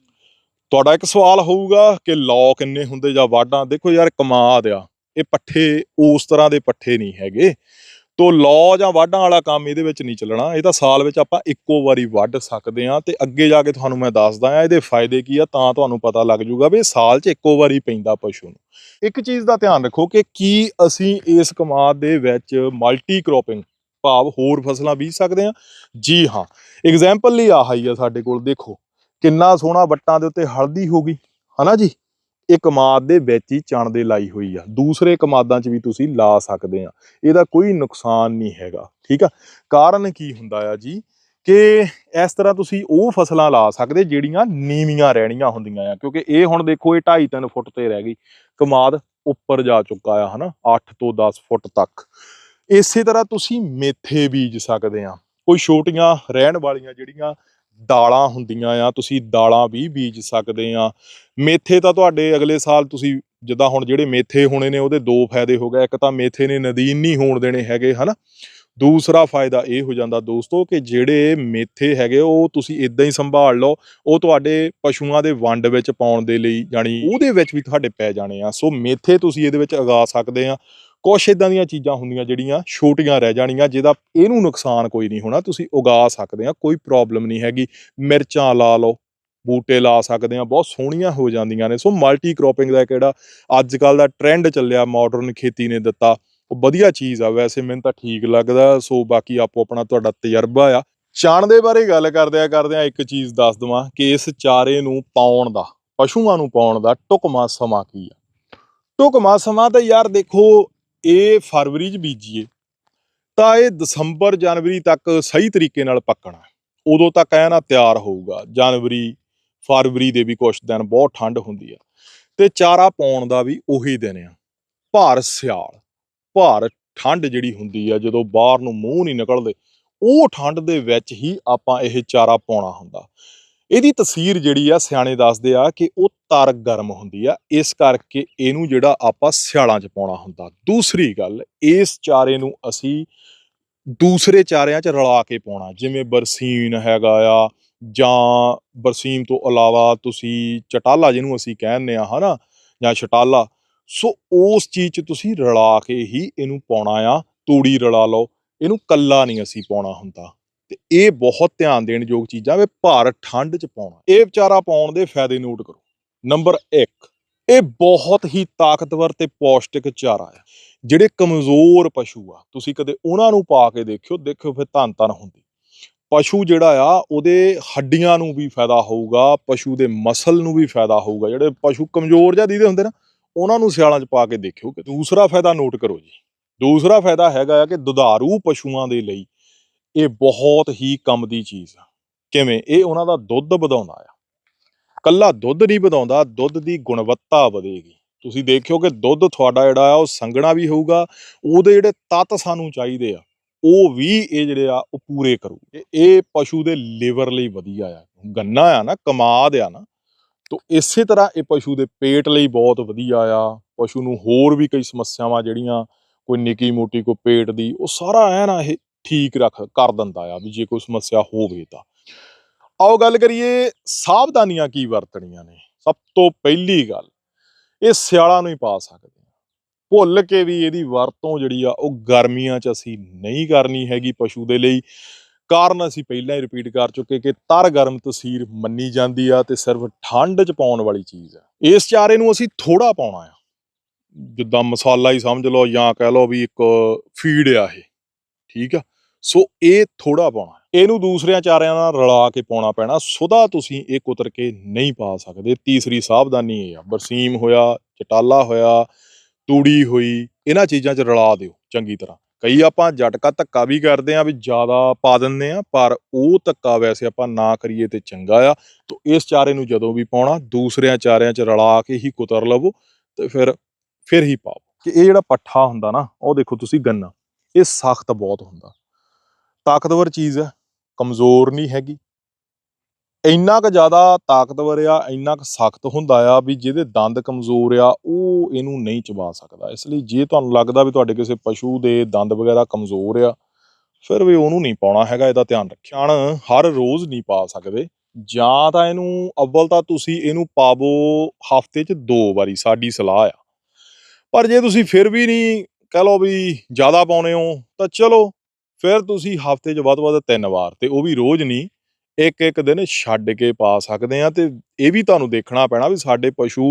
[SPEAKER 1] ਤੁਹਾਡਾ ਇੱਕ ਸਵਾਲ ਹੋਊਗਾ ਕਿ ਲੌ ਕਿੰਨੇ ਹੁੰਦੇ ਜਾਂ ਵਾਢਾਂ? ਦੇਖੋ ਯਾਰ ਕਮਾਦ ਆ, ਇਹ ਪੱਠੇ ਉਸ ਤਰ੍ਹਾਂ ਦੇ ਪੱਠੇ ਨਹੀਂ ਹੈਗੇ। ਤੋ ਲੌ ਜਾਂ ਵਾਢਾਂ ਵਾਲਾ ਕੰਮ ਇਹਦੇ ਵਿੱਚ ਨਹੀਂ ਚੱਲਣਾ। ਇਹ ਤਾਂ ਸਾਲ ਵਿੱਚ ਆਪਾਂ ਇੱਕੋ ਵਾਰੀ ਵੱਢ ਸਕਦੇ ਆ ਤੇ ਅੱਗੇ ਜਾ ਕੇ ਤੁਹਾਨੂੰ ਮੈਂ ਦੱਸਦਾ ਆ ਇਹਦੇ ਫਾਇਦੇ ਕੀ ਆ ਤਾਂ ਤੁਹਾਨੂੰ ਪਤਾ ਲੱਗ ਜੂਗਾ ਵੀ ਸਾਲ 'ਚ ਇੱਕੋ ਵਾਰੀ ਪੈਂਦਾ ਪਸ਼ੂ ਨੂੰ। ਇੱਕ ਚੀਜ਼ ਦਾ ਧਿਆਨ ਰੱਖੋ ਕਿ ਕੀ ਅਸੀਂ ਇਸ ਕਮਾਦ ਦੇ ਵਿੱਚ ਮਲਟੀ ਕ੍ਰੋਪਿੰਗ ਭਾਵ ਹੋਰ ਫਸਲਾਂ ਬੀਜ ਸਕਦੇ ਆ ਜੀ ਹਾਂ। ਐਗਜ਼ਾਮਪਲ ਲਈ ਆਹ ਹੀ ਆ ਸਾਡੇ ਕੋਲ, ਦੇਖੋ। ਕਿੰਨਾ ਸੋਹਣਾ ਵੱਟਾਂ ਦੇ ਉੱਤੇ ਹਲਦੀ ਹੋ ਗਈ, ਹਨਾ ਜੀ? ਇਹ ਕਮਾਦ ਦੇ ਵਿੱਚ ਹੀ ਚਣਦੇ ਲਾਈ ਹੋਈ ਆ। ਦੂਸਰੇ ਕਮਾਦਾਂ 'ਚ ਵੀ ਤੁਸੀਂ ਲਾ ਸਕਦੇ ਆ। ਇਹਦਾ ਕੋਈ ਨੁਕਸਾਨ ਨਹੀਂ ਹੈਗਾ, ਠੀਕ ਆ? ਕਾਰਨ ਕੀ ਹੁੰਦਾ ਆ ਜੀ? ਕਿ ਇਸ ਤਰ੍ਹਾਂ ਤੁਸੀਂ ਉਹ ਫਸਲਾਂ ਲਾ ਸਕਦੇ ਜਿਹੜੀਆਂ ਨੀਵੀਆਂ ਰਹਿਣੀਆਂ ਹੁੰਦੀਆਂ ਆ। ਕਿਉਂਕਿ ਇਹ ਹੁਣ ਦੇਖੋ, ਇਹ 2.5 3 ਫੁੱਟ ਤੇ ਰਹਿ ਗਈ। ਕਮਾਦ ਉੱਪਰ ਜਾ ਚੁੱਕਾ ਆ, ਹਨਾ? 8 ਤੋਂ 10 ਫੁੱਟ ਤੱਕ। ਇਸੇ ਤਰ੍ਹਾਂ ਤੁਸੀਂ ਮੇਥੇ ਬੀਜ ਸਕਦੇ ਆ। ਕੋਈ ਛੋਟੀਆਂ ਰਹਿਣ ਵਾਲੀਆਂ ਜਿਹੜੀਆਂ ਦਾਲਾਂ ਹੁੰਦੀਆਂ ਆ, ਤੁਸੀਂ ਦਾਲਾਂ ਵੀ ਬੀਜ ਸਕਦੇ ਆ। ਮੇਥੇ ਤਾਂ ਤੁਹਾਡੇ ਅਗਲੇ ਸਾਲ ਤੁਸੀਂ ਜਿੱਦਾਂ ਹੁਣ ਜਿਹੜੇ ਮੇਥੇ ਹੋਣੇ ਨੇ, ਉਹਦੇ ਦੋ ਫਾਇਦੇ ਹੋ ਗਏ। ਇੱਕ ਤਾਂ ਮੇਥੇ ਨੇ ਨਦੀਨ ਨਹੀਂ ਹੋਣ ਦੇਣੇ ਹੈਗੇ, ਹਨਾ? ਦੂਸਰਾ ਫਾਇਦਾ ਇਹ ਹੋ ਜਾਂਦਾ ਦੋਸਤੋ ਕਿ ਜਿਹੜੇ ਮੇਥੇ ਹੈਗੇ, ਉਹ ਤੁਸੀਂ ਇਦਾਂ ਹੀ ਸੰਭਾਲ ਲਓ, ਉਹ ਤੁਹਾਡੇ ਪਸ਼ੂਆਂ ਦੇ ਵੰਡ ਵਿੱਚ ਪਾਉਣ ਦੇ ਲਈ ਜਾਨੀ ਉਹਦੇ ਵਿੱਚ ਵੀ ਤੁਹਾਡੇ ਪੈ ਜਾਣੇ ਆ। ਸੋ ਮੇਥੇ ਤੁਸੀਂ ਇਹਦੇ ਵਿੱਚ ਉਗਾ ਸਕਦੇ ਆ। ਕੁਛ ਇਦਾਂ ਦੀਆਂ ਚੀਜ਼ਾਂ ਹੁੰਦੀਆਂ ਜਿਹੜੀਆਂ ਛੋਟੀਆਂ ਰਹਿ ਜਾਣੀਆਂ, ਜਿਹਦਾ ਇਹਨੂੰ ਨੁਕਸਾਨ ਕੋਈ ਨਹੀਂ ਹੋਣਾ, ਤੁਸੀਂ ਉਗਾ ਸਕਦੇ ਆ, ਕੋਈ ਪ੍ਰੋਬਲਮ ਨਹੀਂ ਹੈਗੀ। ਮਿਰਚਾਂ ਲਾ ਲਓ, ਬੂਟੇ ਲਾ ਸਕਦੇ ਆ, ਬਹੁਤ ਸੋਹਣੀਆਂ ਹੋ ਜਾਂਦੀਆਂ ਨੇ। ਸੋ ਮਲਟੀ ਕ੍ਰੋਪਿੰਗ ਦਾ ਕਿਹੜਾ ਅੱਜ ਕੱਲ ਦਾ ਟ੍ਰੈਂਡ ਚੱਲਿਆ ਮਾਡਰਨ ਖੇਤੀ ਨੇ ਦਿੱਤਾ, ਉਹ ਵਧੀਆ ਚੀਜ਼ ਆ। ਵੈਸੇ ਮੈਨੂੰ ਤਾਂ ਠੀਕ ਲੱਗਦਾ, ਸੋ ਬਾਕੀ ਆਪੋ ਆਪਣਾ ਤੁਹਾਡਾ ਤਜਰਬਾ ਆ। ਚਾਣ ਦੇ ਬਾਰੇ ਗੱਲ ਕਰਦਿਆਂ ਕਰਦਿਆਂ ਇੱਕ ਚੀਜ਼ ਦੱਸ ਦਵਾਂ ਕਿ ਇਸ ਚਾਰੇ ਨੂੰ ਪਾਉਣ ਦਾ, ਪਸ਼ੂਆਂ ਨੂੰ ਪਾਉਣ ਦਾ ਟੁਕਮਾ ਸਮਾਂ ਕੀ ਆ? ਟੁਕਮਾ ਸਮਾਂ ਤਾਂ ਯਾਰ ਦੇਖੋ ਇਹ ਫਰਵਰੀ 'ਚ ਬੀਜੀਏ, ਤਾਂ ਇਹ ਦਸੰਬਰ ਜਨਵਰੀ ਤੱਕ ਸਹੀ ਤਰੀਕੇ ਨਾਲ ਪੱਕਣਾ ਉਦੋਂ ਤੱਕ ਐ ਨਾ ਤਿਆਰ ਹੋਊਗਾ, ਜਨਵਰੀ, ਫਰਵਰੀ ਦੇ ਵੀ ਕੁਝ ਦਿਨ ਬਹੁਤ ਠੰਡ ਹੁੰਦੀ ਆ, ਤੇ ਚਾਰਾ ਪਾਉਣ ਦਾ ਵੀ ਉਹੀ ਦਿਨ ਆ। ਭਾਰ ਸਿਆਲ, ਭਾਰ ਠੰਡ ਜਿਹੜੀ ਹੁੰਦੀ ਆ, ਜਦੋਂ ਬਾਹਰ ਨੂੰ ਮੂੰਹ ਨਹੀਂ ਨਿਕਲਦੇ, ਉਹ ਠੰਡ ਦੇ ਵਿੱਚ ਹੀ ਆਪਾਂ ਇਹ ਚਾਰਾ ਪਾਉਣਾ ਹੁੰਦਾ। ਇਹਦੀ ਤਸਵੀਰ ਜਿਹੜੀ ਆ ਸਿਆਣੇ ਦੱਸਦੇ ਆ ਕਿ ਉਹ ਤਾਰ ਗਰਮ ਹੁੰਦੀ ਆ, ਇਸ ਕਰਕੇ ਇਹਨੂੰ ਜਿਹੜਾ ਆਪਾਂ ਸਿਆਲਾਂ 'ਚ ਪਾਉਣਾ ਹੁੰਦਾ। ਦੂਸਰੀ ਗੱਲ, ਇਸ ਚਾਰੇ ਨੂੰ ਅਸੀਂ ਦੂਸਰੇ ਚਾਰਿਆਂ 'ਚ ਰਲਾ ਕੇ ਪਾਉਣਾ, ਜਿਵੇਂ ਬਰਸੀਨ ਹੈਗਾ ਆ ਜਾਂ ਬਰਸੀਨ ਤੋਂ ਇਲਾਵਾ ਤੁਸੀਂ ਚਟਾਲਾ ਜਿਹਨੂੰ ਅਸੀਂ ਕਹਿੰਦੇ ਆ, ਹਨਾ, ਜਾਂ ਛਟਾਲਾ, ਸੋ ਉਸ ਚੀਜ਼ 'ਚ ਤੁਸੀਂ ਰਲਾ ਕੇ ਹੀ ਇਹਨੂੰ ਪਾਉਣਾ ਆ, ਤੂੜੀ ਰਲਾ ਲਓ, ਇਹਨੂੰ ਕੱਲਾ ਨਹੀਂ ਅਸੀਂ ਪਾਉਣਾ ਹੁੰਦਾ। ਤੇ ਇਹ ਬਹੁਤ ਧਿਆਨ ਦੇਣ ਯੋਗ ਚੀਜ਼ਾਂ ਵੇ, ਭਾਰ ਠੰਡ 'ਚ ਪਾਉਣਾ। ਇਹ ਵਿਚਾਰਾ ਪਾਉਣ ਦੇ ਫਾਇਦੇ ਨੋਟ ਕਰੋ। ਨੰਬਰ 1 ਇਹ ਬਹੁਤ ਹੀ ਤਾਕਤਵਰ ਤੇ ਪੌਸ਼ਟਿਕ ਚਾਰਾ ਹੈ ਜਿਹੜੇ ਕਮਜ਼ੋਰ ਪਸ਼ੂ ਆ। ਤੁਸੀਂ ਕਦੇ ਉਹਨਾਂ ਨੂੰ ਪਾ ਕੇ ਦੇਖਿਓ ਦੇਖਿਓ ਫਿਰ ਧੰਨ ਧੰਨ ਹੁੰਦੀ। ਪਸ਼ੂ ਜਿਹੜਾ ਆ, ਉਹਦੇ ਹੱਡੀਆਂ ਨੂੰ ਵੀ ਫਾਇਦਾ ਹੋਊਗਾ, ਪਸ਼ੂ ਦੇ ਮਸਲ ਨੂੰ ਵੀ ਫਾਇਦਾ ਹੋਊਗਾ। ਜਿਹੜੇ ਪਸ਼ੂ ਕਮਜ਼ੋਰ ਜਾਂ ਦੀਦੇ ਹੁੰਦੇ ਨਾ, ਉਹਨਾਂ ਨੂੰ ਸਿਆਲਾਂ 'ਚ ਪਾ ਕੇ ਦੇਖਿਓ ਕਿ ਦੂਸਰਾ ਫਾਇਦਾ ਨੋਟ ਕਰੋ ਜੀ। ਦੂਸਰਾ ਫਾਇਦਾ ਹੈਗਾ ਆ ਕਿ ਦੁਧਾਰੂ ਪਸ਼ੂਆਂ ਦੇ ਲਈ ਇਹ ਬਹੁਤ ਹੀ ਕੰਮ ਦੀ ਚੀਜ਼ ਆ। ਕਿਵੇਂ? ਇਹ ਉਹਨਾਂ ਦਾ ਦੁੱਧ ਵਧਾਉਂਦਾ ਆ। ਕੱਲਾ ਦੁੱਧ ਨਹੀਂ ਵਧਾਉਂਦਾ, ਦੁੱਧ ਦੀ ਗੁਣਵੱਤਾ ਵਧੇਗੀ। ਤੁਸੀਂ ਦੇਖਿਓ ਕਿ ਦੁੱਧ ਤੁਹਾਡਾ ਜਿਹੜਾ ਆ, ਉਹ ਸੰਘਣਾ ਵੀ ਹੋਊਗਾ, ਉਹਦੇ ਜਿਹੜੇ ਤੱਤ ਸਾਨੂੰ ਚਾਹੀਦੇ ਆ, ਉਹ ਵੀ ਇਹ ਜਿਹੜੇ ਆ, ਉਹ ਪੂਰੇ ਕਰੂ। ਇਹ- ਪਸ਼ੂ ਦੇ ਲਿਵਰ ਲਈ ਵਧੀਆ ਆ। ਗੰਨਾ ਆ ਨਾ, ਕਮਾਦ ਆ ਨਾ, ਤੋ ਇਸੇ ਤਰ੍ਹਾਂ ਇਹ ਪਸ਼ੂ ਦੇ ਪੇਟ ਲਈ ਬਹੁਤ ਵਧੀਆ ਆ। ਪਸ਼ੂ ਨੂੰ ਹੋਰ ਵੀ ਕਈ ਸਮੱਸਿਆਵਾਂ ਜਿਹੜੀਆਂ, ਕੋਈ ਨਿੱਕੀ ਮੋਟੀ, ਕੋਈ ਪੇਟ ਦੀ, ਉਹ ਸਾਰਾ ਐ ਨਾ ਇਹ ਠੀਕ ਰੱਖ ਕਰ ਦਿੰਦਾ ਆ ਵੀ ਜੇ ਕੋਈ ਸਮੱਸਿਆ ਹੋਵੇ ਤਾਂ। ਆਓ ਗੱਲ ਕਰੀਏ ਸਾਵਧਾਨੀਆਂ ਕੀ ਵਰਤਣੀਆਂ ਨੇ। ਸਭ ਤੋਂ ਪਹਿਲੀ ਗੱਲ, ਇਹ ਸਿਆਲਾਂ ਨੂੰ ਹੀ ਪਾ ਸਕਦੇ ਆ। ਭੁੱਲ ਕੇ ਵੀ ਇਹਦੀ ਵਰਤੋਂ ਜਿਹੜੀ ਆ ਉਹ ਗਰਮੀਆਂ 'ਚ ਅਸੀਂ ਨਹੀਂ ਕਰਨੀ ਹੈਗੀ ਪਸ਼ੂ ਦੇ ਲਈ। ਕਾਰਨ ਅਸੀਂ ਪਹਿਲਾਂ ਹੀ ਰਿਪੀਟ ਕਰ ਚੁੱਕੇ ਕਿ ਤਰ ਗਰਮ ਤਸੀਰ ਮੰਨੀ ਜਾਂਦੀ ਆ ਤੇ ਸਿਰਫ ਠੰਡ 'ਚ ਪਾਉਣ ਵਾਲੀ ਚੀਜ਼ ਆ। ਇਸ ਚਾਰੇ ਨੂੰ ਅਸੀਂ ਥੋੜਾ ਪਾਉਣਾ ਆ। ਜਿੱਦਾਂ ਮਸਾਲਾ ਹੀ ਸਮਝ ਲਓ ਜਾਂ ਕਹਿ ਲਓ ਵੀ ਇੱਕ ਫੀਡ ਆ ਇਹ। ਠੀਕ ਆ? ਸੋ ਇਹ ਥੋੜਾ ਪਾਉਣਾ ਇਹਨੂੰ ਦੂਸਰਿਆਂ ਚਾਰਿਆਂ ਨਾਲ ਰਲਾ ਕੇ ਪਾਉਣਾ ਪੈਣਾ, ਸੁਦਾ ਤੁਸੀਂ ਇਹ ਕੁਤਰ ਕੇ ਨਹੀਂ ਪਾ ਸਕਦੇ। ਤੀਸਰੀ ਸਾਵਧਾਨੀ ਇਹ ਆ, ਬਰਸੀਮ ਹੋਇਆ, ਚਟਾਲਾ ਹੋਇਆ, ਤੂੜੀ ਹੋਈ, ਇਹਨਾਂ ਚੀਜ਼ਾਂ 'ਚ ਰਲਾ ਦਿਓ ਚੰਗੀ ਤਰ੍ਹਾਂ। ਕਈ ਆਪਾਂ ਜਟਕਾ ਧੱਕਾ ਵੀ ਕਰਦੇ ਆ ਵੀ ਜ਼ਿਆਦਾ ਪਾ ਦਿੰਦੇ ਆ ਪਰ ਉਹ ਧੱਕਾ ਵੈਸੇ ਆਪਾਂ ਨਾ ਕਰੀਏ ਤੇ ਚੰਗਾ ਆ। ਤੋ ਇਸ ਚਾਰੇ ਨੂੰ ਜਦੋਂ ਵੀ ਪਾਉਣਾ, ਦੂਸਰਿਆਂ ਚਾਰਿਆਂ 'ਚ ਰਲਾ ਕੇ ਹੀ ਕੁਤਰ ਲਵੋ ਤੇ ਫਿਰ ਫਿਰ ਹੀ ਪਾਓ। ਕਿ ਇਹ ਜਿਹੜਾ ਪੱਠਾ ਹੁੰਦਾ ਨਾ, ਉਹ ਦੇਖੋ ਤੁਸੀਂ ਗੰਨਾ, ਇਹ ਸਖਤ ਬਹੁਤ ਹੁੰਦਾ। ਤਾਕਤਵਰ ਚੀਜ਼ ਹੈ ਕਮਜ਼ੋਰ ਨਹੀਂ ਹੈਗੀ। ਇੰਨਾ ਕੁ ਜ਼ਿਆਦਾ ਤਾਕਤਵਰ ਆ, ਇੰਨਾ ਕੁ ਸਖਤ ਹੁੰਦਾ ਆ ਵੀ ਜਿਹਦੇ ਦੰਦ ਕਮਜ਼ੋਰ ਆ, ਉਹ ਇਹਨੂੰ ਨਹੀਂ ਚਬਾ ਸਕਦਾ। ਇਸ ਲਈ ਜੇ ਤੁਹਾਨੂੰ ਲੱਗਦਾ ਵੀ ਤੁਹਾਡੇ ਕਿਸੇ ਪਸ਼ੂ ਦੇ ਦੰਦ ਵਗੈਰਾ ਕਮਜ਼ੋਰ ਆ, ਫਿਰ ਵੀ ਉਹਨੂੰ ਨਹੀਂ ਪਾਉਣਾ ਹੈਗਾ, ਇਹਦਾ ਧਿਆਨ ਰੱਖਿਆ ਹਰ ਰੋਜ਼ ਨਹੀਂ ਪਾ ਸਕਦੇ। ਜਾਂ ਤਾਂ ਇਹਨੂੰ ਅਵਲ ਤਾਂ ਤੁਸੀਂ ਇਹਨੂੰ ਪਾਵੋ ਹਫ਼ਤੇ 'ਚ ਦੋ ਵਾਰੀ, ਸਾਡੀ ਸਲਾਹ ਆ। ਪਰ ਜੇ ਤੁਸੀਂ ਫਿਰ ਵੀ ਨਹੀਂ ਕਹ ਲਓ ਵੀ ਜ਼ਿਆਦਾ ਪਾਉਨੇ ਹੋ, ਤਾਂ ਚਲੋ ਫਿਰ ਤੁਸੀਂ ਹਫ਼ਤੇ 'ਚ ਵੱਧ ਤੋਂ ਵੱਧ ਤਿੰਨ ਵਾਰ ਤੇ ਉਹ ਵੀ ਰੋਜ਼ ਨਹੀਂ, ਇੱਕ ਇੱਕ ਦਿਨ ਛੱਡ ਕੇ ਪਾ ਸਕਦੇ ਆ ਤੇ ਇਹ ਵੀ ਤੁਹਾਨੂੰ ਦੇਖਣਾ ਪੈਣਾ ਵੀ ਸਾਡੇ ਪਸ਼ੂ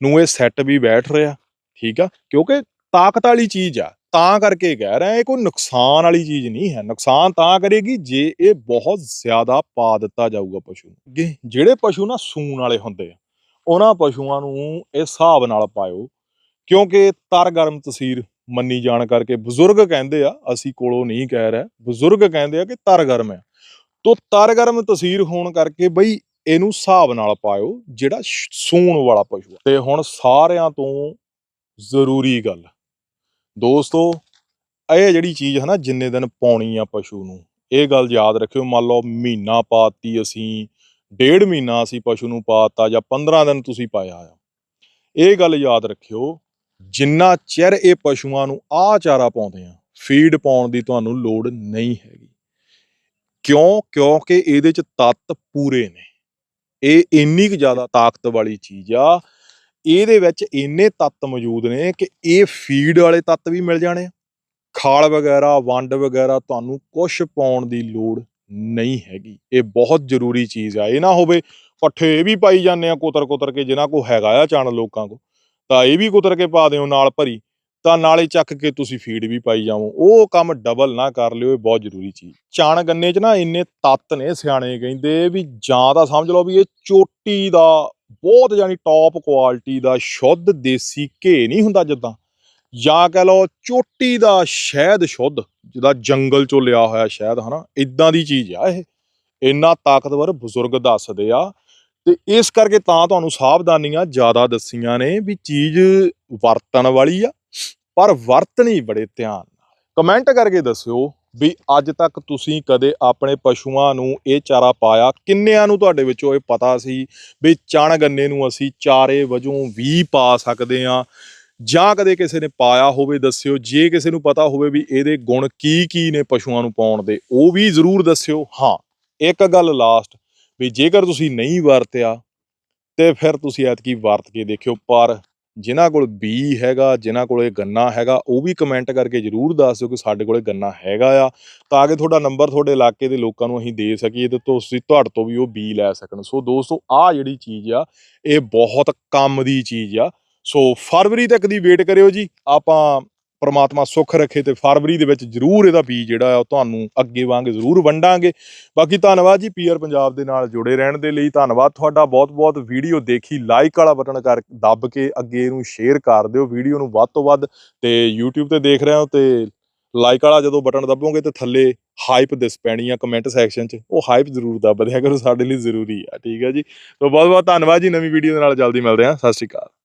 [SPEAKER 1] ਨੂੰ ਇਹ ਸੈੱਟ ਵੀ ਬੈਠ ਰਿਹਾ, ਠੀਕ ਆ? ਕਿਉਂਕਿ ਤਾਕਤ ਵਾਲੀ ਚੀਜ਼ ਆ, ਤਾਂ ਕਰਕੇ ਕਹਿ ਰਿਹਾ ਇਹ ਕੋਈ ਨੁਕਸਾਨ ਵਾਲੀ ਚੀਜ਼ ਨਹੀਂ ਹੈ, ਨੁਕਸਾਨ ਤਾਂ ਕਰੇਗੀ ਜੇ ਇਹ ਬਹੁਤ ਜ਼ਿਆਦਾ ਪਾ ਦਿੱਤਾ ਜਾਊਗਾ ਪਸ਼ੂ ਨੂੰ। ਜਿਹੜੇ ਪਸ਼ੂ ਨਾ ਸੂਣ ਵਾਲੇ ਹੁੰਦੇ ਆ, ਉਹਨਾਂ ਪਸ਼ੂਆਂ ਨੂੰ ਇਹ ਹਿਸਾਬ ਨਾਲ ਪਾਇਓ ਕਿਉਂਕਿ ਤਰ ਗਰਮ ਤਸੀਰ ਮੰਨੀ ਜਾਣ ਕਰਕੇ ਬਜ਼ੁਰਗ ਕਹਿੰਦੇ ਆ, ਅਸੀਂ ਕੋਲੋਂ ਨਹੀਂ ਕਹਿ ਰਿਹਾ। ਬਜ਼ੁਰਗ ਕਹਿੰਦੇ ਆ ਕਿ ਤਰ ਗਰਮ ਆ ਤੋ ਤਰ ਗਰਮ ਤਸੀਰ ਹੋਣ ਕਰਕੇ ਬਈ ਇਹਨੂੰ ਹਿਸਾਬ ਨਾਲ ਪਾਇਓ, ਜਿਹੜਾ ਸੂਣ ਵਾਲਾ ਪਸ਼ੂ ਤੇ ਹੁਣ ਸਾਰਿਆਂ ਤੋਂ ਜ਼ਰੂਰੀ ਗੱਲ, ਦੋਸਤੋ, ਇਹ ਜਿਹੜੀ ਚੀਜ਼ ਹੈ ਨਾ, ਜਿੰਨੇ ਦਿਨ ਪਾਉਣੀ ਆ ਪਸ਼ੂ ਨੂੰ, ਇਹ ਗੱਲ ਯਾਦ ਰੱਖਿਓ। ਮੰਨ ਲਓ ਮਹੀਨਾ ਪਾਤੀ ਅਸੀਂ, ਡੇਢ ਮਹੀਨਾ ਅਸੀਂ ਪਸ਼ੂ ਨੂੰ ਪਾਤਾ ਜਾਂ 15 ਦਿਨ ਤੁਸੀਂ ਪਾਇਆ ਆ। ਇਹ ਗੱਲ ਯਾਦ ਰੱਖਿਓ ਜਿੰਨਾ ਚਿਰ ਇਹ ਪਸ਼ੂਆਂ ਨੂੰ ਆਹ ਚਾਰਾ ਪਾਉਂਦੇ ਆ ਫੀਡ ਪਾਉਣ ਦੀ ਤੁਹਾਨੂੰ ਲੋੜ ਨਹੀਂ ਹੈਗੀ। ਕਿਉਂ? ਕਿਉਂਕਿ ਇਹਦੇ ਚ ਤੱਤ ਪੂਰੇ ਨੇ। ਇਹ ਇੰਨੀ ਕੁ ਜ਼ਿਆਦਾ ਤਾਕਤ ਵਾਲੀ ਚੀਜ਼ ਆ। ਇਹਦੇ ਵਿੱਚ ਇੰਨੇ ਤੱਤ ਮੌਜੂਦ ਨੇ ਕਿ ਇਹ ਫੀਡ ਵਾਲੇ ਤੱਤ ਵੀ ਮਿਲ ਜਾਣੇ ਆ। ਖਾਲ ਵਗੈਰਾ, ਵੰਡ ਵਗੈਰਾ ਤੁਹਾਨੂੰ ਕੁਝ ਪਾਉਣ ਦੀ ਲੋੜ ਨਹੀਂ ਹੈਗੀ। ਇਹ ਬਹੁਤ ਜ਼ਰੂਰੀ ਚੀਜ਼ ਆ। ਇਹ ਨਾ ਹੋਵੇ, ਪੱਠੇ ਇਹ ਵੀ ਪਾਈ ਜਾਂਦੇ ਆ ਕੁਤਰ ਕੁਤਰ ਕੇ, ਜਿਨ੍ਹਾਂ ਕੋ ਹੈਗਾ ਆ ਚਣ ਲੋਕਾਂ ਕੋ ਤਾਂ ਇਹ ਵੀ ਕੁਤਰ ਕੇ ਪਾ ਦਿਓ ਨਾਲ ਭਰੀ, ਤਾਂ ਨਾਲੇ ਚੱਕ ਕੇ ਤੁਸੀਂ ਫੀਡ ਵੀ ਪਾਈ ਜਾਵੋ। ਉਹ ਕੰਮ ਡਬਲ ਨਾ ਕਰ ਲਿਓ, ਇਹ ਬਹੁਤ ਜ਼ਰੂਰੀ ਚੀਜ਼। ਚਾਣ ਗੰਨੇ 'ਚ ਨਾ ਇੰਨੇ ਤੱਤ ਨੇ ਸਿਆਣੇ ਕਹਿੰਦੇ ਵੀ ਜਾਂ ਤਾਂ ਸਮਝ ਲਓ ਵੀ ਇਹ ਚੋਟੀ ਦਾ ਬਹੁਤ ਯਾਨੀ ਟੌਪ ਕੁਆਲਿਟੀ ਦਾ ਸ਼ੁੱਧ ਦੇਸੀ ਘੇ ਨਹੀਂ ਹੁੰਦਾ ਜਿੱਦਾਂ। ਜਾਂ ਕਹ ਲਓ ਚੋਟੀ ਦਾ ਸ਼ਹਿਦ ਸ਼ੁੱਧ ਜਿਹਦਾ ਜੰਗਲ ਚੋਂ ਲਿਆ ਹੋਇਆ ਸ਼ਹਿਦ ਹਨਾ ਇਦਾਂ ਦੀ ਚੀਜ਼ ਆ ਇਹ। ਇੰਨਾ ਤਾਕਤਵਰ ਬਜ਼ੁਰਗ ਦੱਸਦੇ ਆ ਤੇ ਇਸ ਕਰਕੇ ਤਾਂ ਤੁਹਾਨੂੰ ਸਾਵਧਾਨੀਆਂ ਜ਼ਿਆਦਾ ਦੱਸੀਆਂ ਨੇ ਵੀ ਚੀਜ਼ ਵਰਤਣ ਵਾਲੀ ਆ, ਪਰ ਵਰਤਣੀ ਬੜੇ ਧਿਆਨ ਨਾਲ। ਕਮੈਂਟ ਕਰਕੇ ਦੱਸਿਓ ਵੀ ਅੱਜ ਤੱਕ ਤੁਸੀਂ ਕਦੇ ਆਪਣੇ ਪਸ਼ੂਆਂ ਨੂੰ ਇਹ ਚਾਰਾ ਪਾਇਆ? ਕਿੰਨਿਆਂ ਨੂੰ ਤੁਹਾਡੇ ਵਿੱਚੋਂ ਇਹ ਪਤਾ ਸੀ ਵੀ ਚਣ ਗੰਨੇ ਨੂੰ ਅਸੀਂ ਚਾਰੇ ਵਜੋਂ ਵੀ ਪਾ ਸਕਦੇ ਆ ਜਾਂ ਕਦੇ ਕਿਸੇ ਨੇ ਪਾਇਆ ਹੋਵੇ ਦੱਸਿਓ? ਜੇ ਕਿਸੇ ਨੂੰ ਪਤਾ ਹੋਵੇ ਵੀ ਇਹਦੇ ਗੁਣ ਕੀ ਕੀ ਨੇ ਪਸ਼ੂਆਂ ਨੂੰ ਪਾਉਣ ਦੇ, ਉਹ ਵੀ ਜ਼ਰੂਰ ਦੱਸਿਓ। ਹਾਂ, ਇੱਕ ਗੱਲ ਲਾਸਟ ਵੀ ਜੇਕਰ ਤੁਸੀਂ ਨਹੀਂ ਵਰਤਿਆ, ਤੇ ਫਿਰ ਤੁਸੀਂ ਐਤਕੀ ਵਰਤ ਕੇ ਦੇਖਿਓ। ਪਰ ਜਿਨ੍ਹਾਂ ਕੋਲ ਬੀ ਹੈਗਾ, ਜਿਨ੍ਹਾਂ ਕੋਲ ਇਹ ਗੰਨਾ ਹੈਗਾ, ਉਹ ਵੀ ਕਮੈਂਟ ਕਰਕੇ ਜਰੂਰ ਦੱਸ ਦਿਓ ਕਿ ਸਾਡੇ ਕੋਲੇ ਗੰਨਾ ਹੈਗਾ ਆ, ਤਾਂ ਕਿ ਤੁਹਾਡਾ ਨੰਬਰ ਤੁਹਾਡੇ ਇਲਾਕੇ ਦੇ ਲੋਕਾਂ ਨੂੰ ਅਸੀਂ ਦੇ ਸਕੀਏ ਤੇ ਤੁਸੀਂ ਤੁਹਾਡੇ ਤੋਂ ਵੀ ਉਹ ਬੀ ਲੈ ਸਕਣ। ਸੋ ਦੋਸਤੋ, ਆਹ ਜਿਹੜੀ ਚੀਜ਼ ਆ, ਇਹ ਬਹੁਤ ਕੰਮ ਦੀ ਚੀਜ਼ ਆ। ਸੋ ਫਰਵਰੀ ਤੱਕ ਦੀ ਵੇਟ ਕਰਿਓ ਜੀ। ਆਪਾਂ ਪਰਮਾਤਮਾ ਸੁੱਖ ਰੱਖੇ ਤੇ ਫਰਵਰੀ ਦੇ ਵਿੱਚ ਜਰੂਰ ਇਹਦਾ ਬੀਜ ਜਿਹੜਾ ਆ ਉਹ ਤੁਹਾਨੂੰ ਅੱਗੇ ਵਾਂਗ ਜਰੂਰ ਵੰਡਾਂਗੇ। ਬਾਕੀ ਧੰਨਵਾਦ ਜੀ ਪੀਆਰ ਪੰਜਾਬ ਦੇ ਨਾਲ ਜੁੜੇ ਰਹਿਣ ਦੇ ਲਈ। ਧੰਨਵਾਦ ਤੁਹਾਡਾ ਬਹੁਤ-ਬਹੁਤ। ਵੀਡੀਓ ਦੇਖੀ ਲਾਈਕ ਵਾਲਾ ਬਟਨ ਕਰ ਦੱਬ ਕੇ ਅੱਗੇ ਇਹਨੂੰ ਸ਼ੇਅਰ ਕਰ ਦਿਓ। ਵੀਡੀਓ ਨੂੰ ਵੱਧ ਤੋਂ ਵੱਧ ਤੇ YouTube ਤੇ ਦੇਖ ਰਹੇ ਹੋ ਤੇ ਲਾਈਕ ਵਾਲਾ ਜਦੋਂ ਬਟਨ ਦੱਬੋਗੇ ਤੇ ਥੱਲੇ ਹਾਈਪ ਦਿਸ ਪੈਣੀ ਆ ਕਮੈਂਟ ਸੈਕਸ਼ਨ 'ਚ। ਉਹ ਹਾਈਪ ਜ਼ਰੂਰ ਦੱਬ ਦਿਆ ਕਰੋ, ਸਾਡੇ ਲਈ ਜ਼ਰੂਰੀ ਆ। ਠੀਕ ਹੈ ਜੀ। ਸੋ ਬਹੁਤ-ਬਹੁਤ ਧੰਨਵਾਦ ਜੀ। ਨਵੀਂ ਵੀਡੀਓ ਦੇ ਨਾਲ ਜਲਦੀ ਮਿਲਦੇ ਹਾਂ। ਸਤਿ ਸ਼੍ਰੀ ਅਕਾਲ।